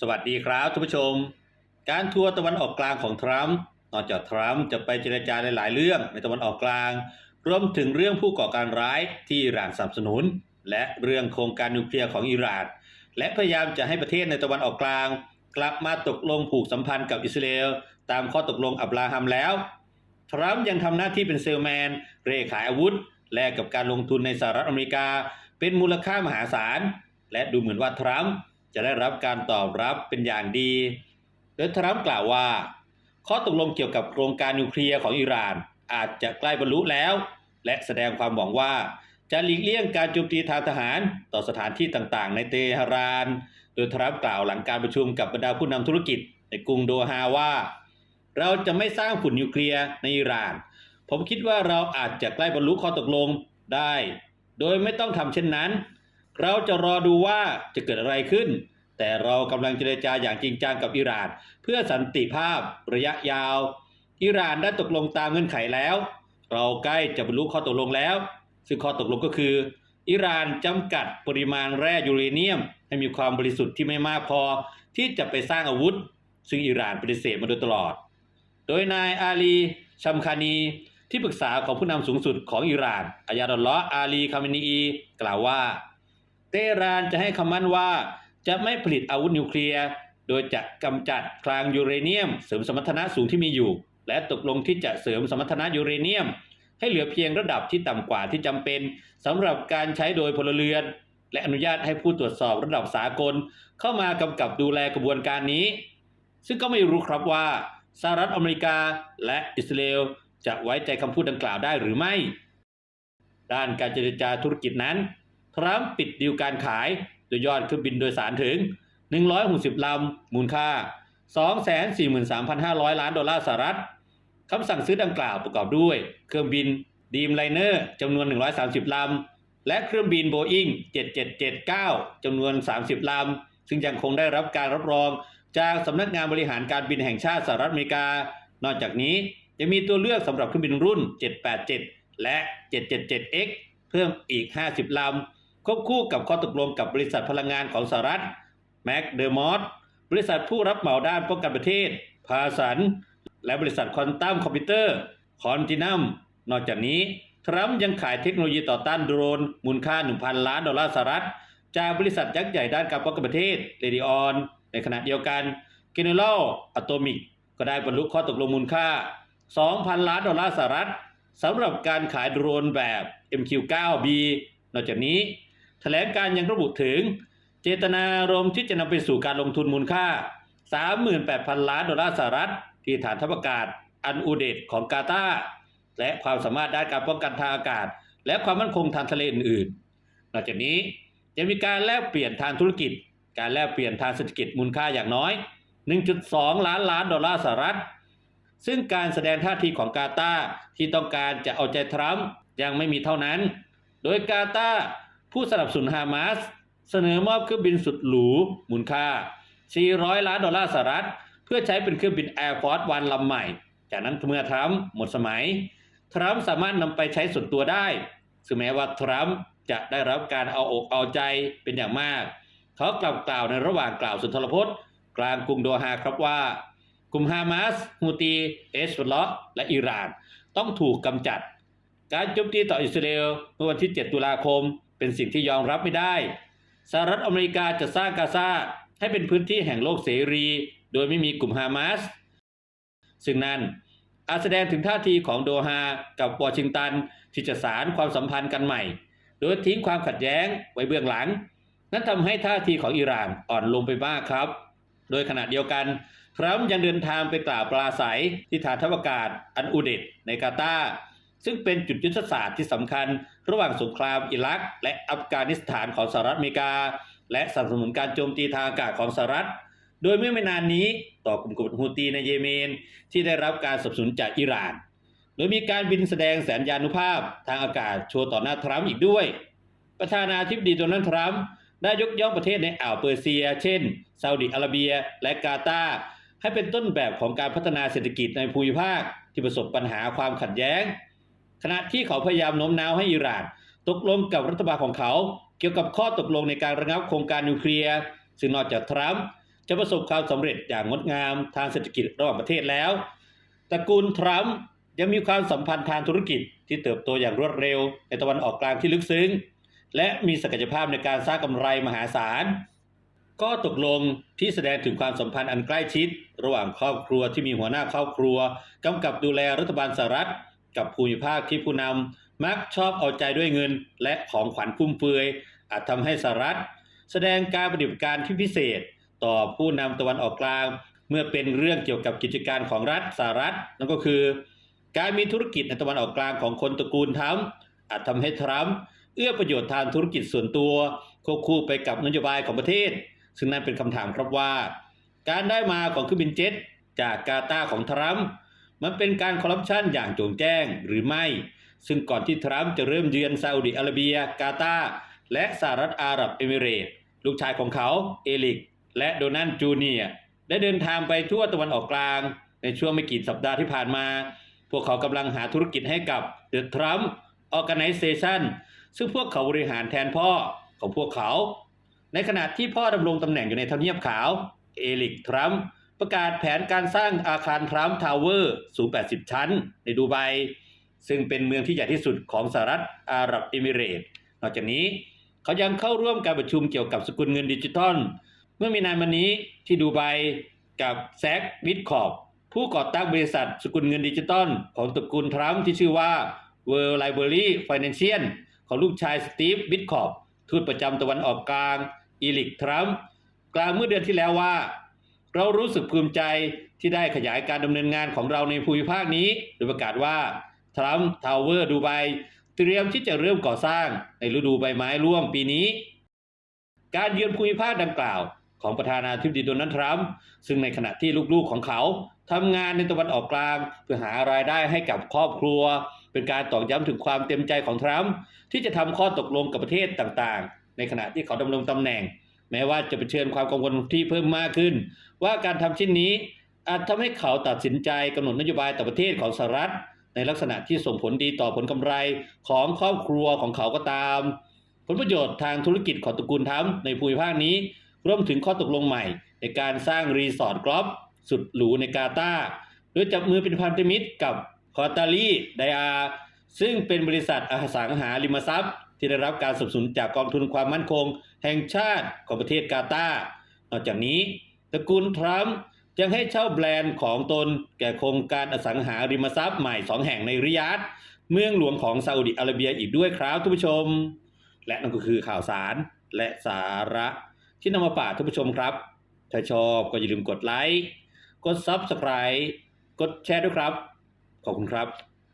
สวัสดีครับท่านผู้ชม การทัวร์ตะวันออกกลางของทรัมป์นอกจากทรัมป์จะไปเจรจาในหลายเรื่องในตะวันออกกลาง รวมถึงเรื่องผู้ก่อการร้ายที่อิหร่านสนับสนุน และเรื่องโครงการนิวเคลียร์ของอิหร่าน และพยายามจะให้ประเทศในตะวันออกกลาง กลับมาตกลงผูกสัมพันธ์กับอิสราเอลตามข้อตกลงอับราฮัมแล้ว ทรัมป์ยังทำหน้าที่เป็นเซลแมน เร่ขายอาวุธ แลกกับการลงทุนในสหรัฐอเมริกา เป็นมูลค่ามหาศาล และดูเหมือนว่าทรัมป์ จะได้รับการตอบรับเป็นอย่างดี โดยทรัมป์กล่าวว่า ข้อตกลงเกี่ยวกับโครงการนิวเคลียร์ของอิหร่าน อาจจะใกล้บรรลุแล้ว และแสดงความหวังว่าจะหลีกเลี่ยงการโจมตีทางทหารต่อสถานที่ต่างๆ ในเตหะราน โดยทรัมป์กล่าวหลังการประชุมกับบรรดาผู้นำธุรกิจในกรุงโดฮาว่า เราจะไม่สร้างฝุ่นนิวเคลียร์ในอิหร่าน ผมคิดว่าเราอาจจะใกล้บรรลุข้อตกลงได้ โดยไม่ต้องทำเช่นนั้น เราจะรอดูว่าจะเกิดอะไรขึ้น แต่เรากำลังเจรจาอย่างจริงจังกับอิหร่าน เพื่อสันติภาพระยะยาว อิหร่านได้ตกลงตามเงื่อนไขแล้ว เราใกล้จะบรรลุข้อตกลงแล้ว ซึ่งข้อตกลงก็คือ อิหร่านจำกัดปริมาณแร่ยูเรเนียม ให้มีความบริสุทธิ์ที่ไม่มากพอ ที่จะไปสร้างอาวุธ ซึ่งอิหร่านปฏิเสธมาโดยตลอด โดยนายอาลีชัมคานีที่ปรึกษาของผู้นำสูงสุดของอิหร่านอายาดอลลออาลีคาเมนีกล่าวว่า เตหรานจะให้คำมั่นว่า จะไม่ผลิตอาวุธนิวเคลียร์ โดยจะกำจัดคลังยูเรเนียม เสริมสมรรถนะสูงที่มีอยู่ และตกลงที่จะเสริมสมรรถนะยูเรเนียม ให้เหลือเพียงระดับที่ต่ำกว่าที่จำเป็นสำหรับการใช้โดยพลเรือน และอนุญาตให้ผู้ตรวจสอบระดับสากล เข้ามากำกับดูแลกระบวนการนี้ ซึ่งก็ไม่รู้ครับว่าสหรัฐอเมริกาและอิสราเอลจะไว้ใจคำพูดดังกล่าวได้หรือไม่ ด้านการเจรจาธุรกิจนั้น ทรัมป์ปิดดีลการขายโดยยอดเครื่องบินโดยสารถึง 160 ลำ มูลค่า 243,500 ล้านดอลลาร์สหรัฐคำสั่งซื้อดังกล่าวประกอบด้วย เครื่องบินดีมไลเนอร์จำนวน 130 ลำ และเครื่องบินโบอิง7779จำนวน 30 ลำ ซึ่งยังคงได้รับการรับรองจากสำนักงานบริหารการบินแห่งชาติสหรัฐอเมริกา นอกจากนี้ยังมีตัวเลือกสำหรับเครื่องบินรุ่น 787 และ 777X เพิ่มอีก 50 ลำ ควบคู่กับข้อตกลงกับบริษัทพลังงานของสหรัฐแม็กเดอร์มอสบริษัทผู้รับเหมาด้านป้องกันประเทศ พาสัน และบริษัทควอนตัมคอมพิวเตอร์ คอนตินัม นอกจากนี้ ทรัมป์ยังขายเทคโนโลยีต่อต้านโดรน มูลค่า 1,000 ล้านดอลลาร์สหรัฐ จากบริษัทยักษ์ใหญ่ด้านการป้องกันประเทศเรดิออน ในขณะเดียวกัน g e n e r a l Atomic ก็ได้บรรลุข้อตกลงมูลค่า 2,000 ล้านดอลลาร์สหรัฐสำหรับการขายโดรนแบบ MQ-9B นอกจากนี้ ถลงการยังระบุถึง เจตนารมณ์ที่จะนำไปสู่การลงทุนมูลค่า 38,000 ล้านดอลลาร์สหรัฐ ที่ฐานทัพอากาศอันอูเดดของกาตาร์และความสามารถด้านการป้องกันทางอากาศ และความมั่นคงทางทะเลอื่นๆนอกจากนี้จะมีการแลกเปลี่ยนทางธุรกิจ การแลกเปลี่ยนทางเศรษฐกิจมูลค่าอย่างน้อย 1.2 ล้านล้านดอลลาร์สหรัฐ ซึ่งการแสดงท่าทีของกาตาร์ที่ต้องการจะเอาใจทรัมป์ยังไม่มีเท่านั้น โดยกาตาร์ ผู้สนับสนุนฮามาสเสนอมอบเครื่องบินสุดหรูมูลค่า 400 ล้านดอลลาร์สหรัฐ เพื่อใช้เป็นเครื่องบิน Air Force One ลำใหม่ จากนั้นเมื่อทรัมป์หมดสมัย ทรัมป์สามารถนำไปใช้ส่วนตัวได้ซึ่งแม้ว่าทรัมป์จะได้รับการเอาอกเอาใจเป็นอย่างมาก เขากล่าวกล่าวในระหว่างกล่าวสุนทรพจน์ กลางกรุงโดฮาครับว่า กลุ่มฮามาสฮูตีเอสฟลอและอิหร่าน ต้องถูกกำจัด การโจมตีต่ออิสราเอลเมื่อวันที่ 7 ตุลาคม เป็นสิ่งที่ยอมรับไม่ได้สหรัฐอเมริกาจะสร้างกาซาให้เป็นพื้นที่แห่งโลกเสรี โดยไม่มีกลุ่มฮามาสซึ่งนั่นอาจแสดงถึงท่าทีของโดฮากับวอชิงตันที่จะสารความสัมพันธ์กันใหม่ โดยทิ้งความขัดแย้งไว้เบื้องหลัง นั่นทำให้ท่าทีของอิหร่านอ่อนลงไปมากครับ โดยขณะเดียวกันทรัมป์ยังเดินทางไปกล่าวปราศัยที่ฐานทัพอากาศอันอูเดดในกาตาร์ซึ่งเป็นจุดยุทธศาสตร์ที่สำคัญ ระหว่างสงครามอิรัก และอัฟกานิสถานของสหรัฐอเมริกา และสนับสนุนการโจมตีทางอากาศของสหรัฐ โดยเมื่อไม่นานนี้ต่อกลุ่มกบฏฮูตีในเยเมน ที่ได้รับการสนับสนุนจากอิหร่าน โดยมีการบินแสดงแสนยานุภาพทางอากาศโชว์ต่อหน้าทรัมป์อีกด้วย ประธานาธิบดีโดนัลด์ทรัมป์ได้ยกย่องประเทศในอ่าวเปอร์เซีย เช่นซาอุดิอาระเบีย และกาตาร์ให้เป็นต้นแบบของการพัฒนาเศรษฐกิจในภูมิภาคที่ประสบปัญหาความขัดแย้ง ขณะที่เขาพยายามโน้มน้าวให้อิหร่าน ตกลงกับรัฐบาลของเขา เกี่ยวกับข้อตกลงในการระงับโครงการนิวเคลียร์ซึ่งนอกจากทรัมป์จะประสบความสำเร็จอย่างงดงามทางเศรษฐกิจระหว่างประเทศแล้วตระกูลทรัมป์ยังมีความสัมพันธ์ทางธุรกิจที่เติบโตอย่างรวดเร็ว ในตะวันออกกลางที่ลึกซึ้ง และมีศักยภาพในการสร้างกำไรมหาศาลก็ตกลงที่แสดงถึงความสัมพันธ์อันใกล้ชิด ระหว่างครอบครัวที่มีหัวหน้าครอบครัวกำกับดูแลรัฐบาลสหรัฐ กับภูมิภาคที่ผู้นำมักชอบเอาใจด้วยเงินและของขวัญฟุ่มเฟือย อาจทำให้สหรัฐ แสดงการปฏิบัติการที่พิเศษ ต่อผู้นำตะวันออกกลาง เมื่อเป็นเรื่องเกี่ยวกับกิจการของรัฐสหรัฐ นั่นก็คือ การมีธุรกิจในตะวันออกกลางของคนตระกูลทรัมป์อาจทำให้ทรัมป์เอื้อประโยชน์ทางธุรกิจส่วนตัวควบคู่ไปกับนโยบายของประเทศ ซึ่งนั่นเป็นคำถามครับว่า การได้มาของเครื่องบินเจ็ตจากกาตาของทรัมป์ มันเป็นการคอร์รัปชันอย่างโจงแจ้งหรือไม่ ซึ่งก่อนที่ทรัมป์จะเริ่มเยือนซาอุดิอาระเบีย กาตาร์และสหรัฐอาหรับเอมิเรตส์ลูกชายของเขาเอลิก และโดนัลด์จูเนียได้เดินทางไปทั่วตะวันออกกลาง ในช่วงไม่กี่สัปดาห์ที่ผ่านมา พวกเขากำลังหาธุรกิจให้กับ The Trump Organization ซึ่งพวกเขาบริหารแทนพ่อของพวกเขา ในขณะที่พ่อดำรงตำแหน่งอยู่ในทำเนียบขาว เอลิกทรัมป์ ประกาศแผนการสร้างอาคารทรัมป์ทาวเวอร์สูง 80 ชั้น ในดูไบซึ่งเป็นเมืองที่ใหญ่ที่สุดของสหรัฐอาหรับเอมิเรตส์นอกจากนี้เขายังเข้าร่วมการประชุมเกี่ยวกับสกุลเงินดิจิทัล เมื่อมีนานมานี้ที่ดูไบกับแซควิดคอร์ผู้ก่อตั้งบริษัทสกุลเงินดิจิทัลของตระกูลทรัมป์ที่ชื่อว่า World Library Financial ของลูกชายสตีฟวิดคอร์ทูตประจำตะวันออกกลางอีลิกทรัมป์กล่าวเมื่อเดือนที่แล้วว่า เรารู้สึกภูมิใจที่ได้ขยายการดำเนินงานของเราในภูมิภาคนี้ โดยประกาศว่าทรัมป์ทาวเวอร์ดูไบเตรียมที่จะเริ่มก่อสร้างในฤดูใบไม้ร่วงปีนี้ การเยือนภูมิภาคดังกล่าว ของประธานาธิบดีโดนัลด์ทรัมป์ซึ่งในขณะที่ลูกๆของเขาทำงานในตะวันออกกลาง เพื่อหารายได้ให้กับครอบครัว เป็นการตอกย้ำถึงความเต็มใจของทรัมป์ที่จะทำข้อตกลงกับประเทศต่างๆ ในขณะที่เขาดำรงตำแหน่ง แม้ว่าจะเผชิญความกังวลที่เพิ่มมากขึ้น ว่าการทำเช่นนี้ อาจทำให้เขาตัดสินใจกำหนดนโยบายต่อประเทศของสหรัฐ ในลักษณะที่ส่งผลดีต่อผลกำไรของครอบครัวของเขาก็ตาม ผลประโยชน์ทางธุรกิจของตระกูลทรัมในภูมิภาคนี้รวมถึงข้อตกลงใหม่ ในการสร้างรีสอร์ทกรอบสุดหรูในกาตาร์โดยจับมือเป็นพันธมิตรกับคอตาลีไดอาซึ่งเป็นบริษัทอสังหาริมทรัพย์ ที่ได้รับการสนับสนุนจากกองทุนความมั่นคง แห่งชาติของประเทศกาตาร์นอกจากนี้ตระกูลทรัมป์ยังให้เช่าแบรนด์ของตนแก่โครงการอสังหาริมทรัพย์ใหม่สองแห่งในริยาดเมืองหลวงของซาอุดิอาระเบียอีกด้วยครับทุกผู้ชม และนั่นก็คือข่าวสารและสาระที่นำมาฝากท่านผู้ชมครับ ถ้าชอบก็อย่าลืมกดไลค์ กด Subscribe กดแชร์ด้วยครับ ขอบคุณครับ